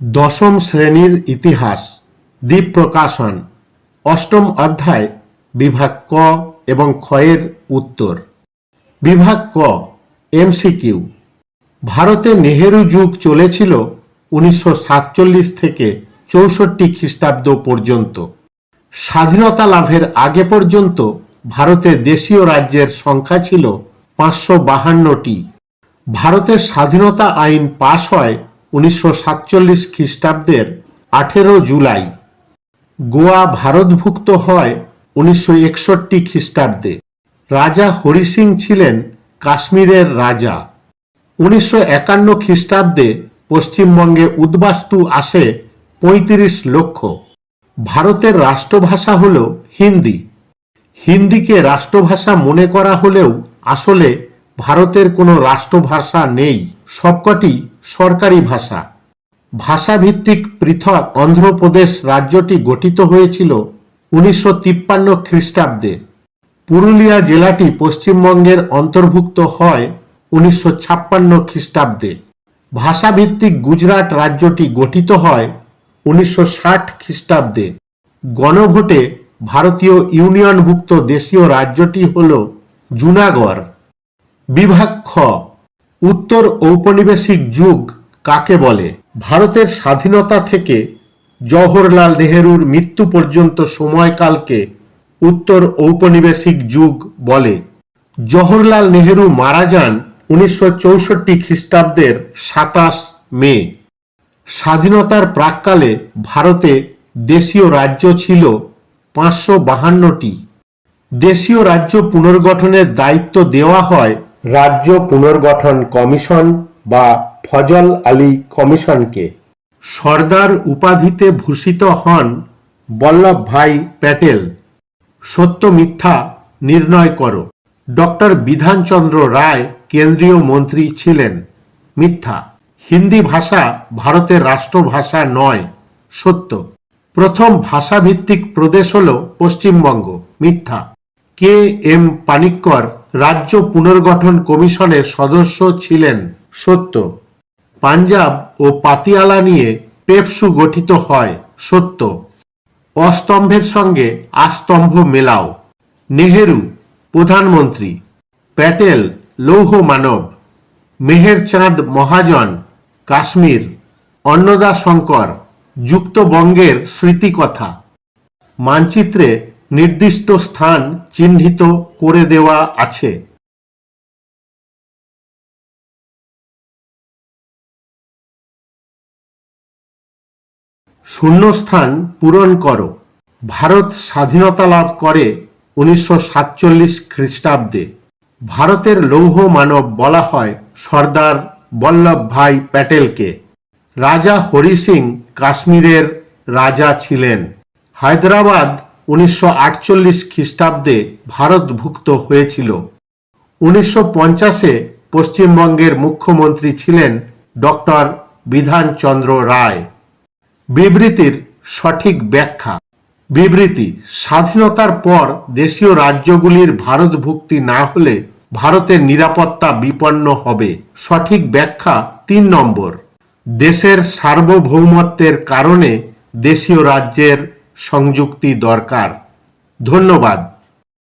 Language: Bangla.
দশম শ্রেণির ইতিহাস, দ্বীপ প্রকাশন, অষ্টম অধ্যায়, বিভাগ ক এবং ক্ষয়ের উত্তর। বিভাগ ক, এমসিকিউ। ভারতে নেহেরু যুগ চলেছিল উনিশশো সাতচল্লিশ থেকে চৌষট্টি খ্রিস্টাব্দ পর্যন্ত। স্বাধীনতা লাভের আগে পর্যন্ত ভারতে দেশীয় রাজ্যের সংখ্যা ছিল পাঁচশো বাহান্নটি। ভারতের স্বাধীনতা আইন পাশ হয় উনিশশো সাতচল্লিশ খ্রিস্টাব্দের আঠেরো জুলাই। গোয়া ভারতভুক্ত হয় উনিশশো একষট্টি খ্রিস্টাব্দে। রাজা হরি সিং ছিলেন কাশ্মীরের রাজা। উনিশশো একান্ন খ্রিস্টাব্দে পশ্চিমবঙ্গে উদ্বাস্তু আসে পঁয়ত্রিশ লক্ষ। ভারতের রাষ্ট্রভাষা হল হিন্দি। হিন্দিকে রাষ্ট্রভাষা মনে করা হলেও আসলে ভারতের কোনো রাষ্ট্রভাষা নেই। সবকটি সরকারি ভাষা। ভাষাভিত্তিক পৃথক অন্ধ্রপ্রদেশ রাজ্যটি গঠিত হয়েছিল উনিশশো তিপ্পান্ন খ্রিস্টাব্দে। পুরুলিয়া জেলাটি পশ্চিমবঙ্গের অন্তর্ভুক্ত হয় উনিশশো ছাপ্পান্ন খ্রিস্টাব্দে। ভাষাভিত্তিক গুজরাট রাজ্যটি গঠিত হয় উনিশশো ষাট খ্রিস্টাব্দে। গণভোটে ভারতীয় ইউনিয়নভুক্ত দেশীয় রাজ্যটি হল জুনাগড়। বিভাগ খ উত্তর ঔপনিবেশিক যুগ কাকে বলে? ভারতের স্বাধীনতা থেকে জওহরলাল নেহেরুর মৃত্যু পর্যন্ত সময়কালকে উত্তর ঔপনিবেশিক যুগ বলে। জওহরলাল নেহেরু মারা যান উনিশশো চৌষট্টি খ্রিস্টাব্দের সাতাশ মে। স্বাধীনতার প্রাককালে ভারতে দেশীয় রাজ্য ছিল পাঁচশো বাহান্নটি। দেশীয় রাজ্য পুনর্গঠনের দায়িত্ব দেওয়া হয় রাজ্য পুনর্গঠন কমিশন বা ফজল আলী কমিশনকে। সর্দার উপাধিতে ভূষিত হন বল্লভ ভাই প্যাটেল। সত্য মিথ্যা নির্ণয় করো। ডক্টর বিধানচন্দ্র রায় কেন্দ্রীয় মন্ত্রী ছিলেন। মিথ্যা। হিন্দি ভাষা ভারতের রাষ্ট্রভাষা নয়, সত্য। প্রথম ভাষাভিত্তিক প্রদেশ হল পশ্চিমবঙ্গ, মিথ্যা। কে এম পানিক্কর রাজ্য পুনর্গঠন কমিশনের সদস্য ছিলেন সত্য। পাঞ্জাব ও পাতিয়ালা নিয়ে পেপসু গঠিত হয় সত্য। অস্তম্ভের সঙ্গে আস্তম্ভ মেলাও। নেহেরু, প্রধানমন্ত্রী। প্যাটেল, লৌহ মানব। মেহের চাঁদ মহাজন, কাশ্মীর। অন্নদা শঙ্কর যুক্তবঙ্গের স্মৃতিকথা। মানচিত্রে নির্দিষ্ট স্থান চিহ্নিত করে দেওয়া আছে। শূন্যস্থান পূরণ করো। ভারত স্বাধীনতা লাভ করে উনিশশো সাতচল্লিশ খ্রিস্টাব্দে। ভারতের লৌহ মানব বলা হয় সর্দার বল্লভ ভাই প্যাটেলকে। রাজা হরি সিং কাশ্মীরের রাজা ছিলেন। হায়দ্রাবাদ উনিশশো আটচল্লিশ খ্রিস্টাব্দে ভারতভুক্ত হয়েছিল। উনিশশো পঞ্চাশে পশ্চিমবঙ্গের মুখ্যমন্ত্রী ছিলেন ডক্টর বিধানচন্দ্র রায়। বিবৃতির সঠিক ব্যাখ্যা। বিবৃতি, স্বাধীনতার পর দেশীয় রাজ্যগুলির ভারতভুক্তি না হলে ভারতের নিরাপত্তা বিপন্ন হবে। সঠিক ব্যাখ্যা তিন নম্বর। দেশের সার্বভৌমত্বের কারণে দেশীয় রাজ্যের সংযুক্তি দরকার। ধন্যবাদ।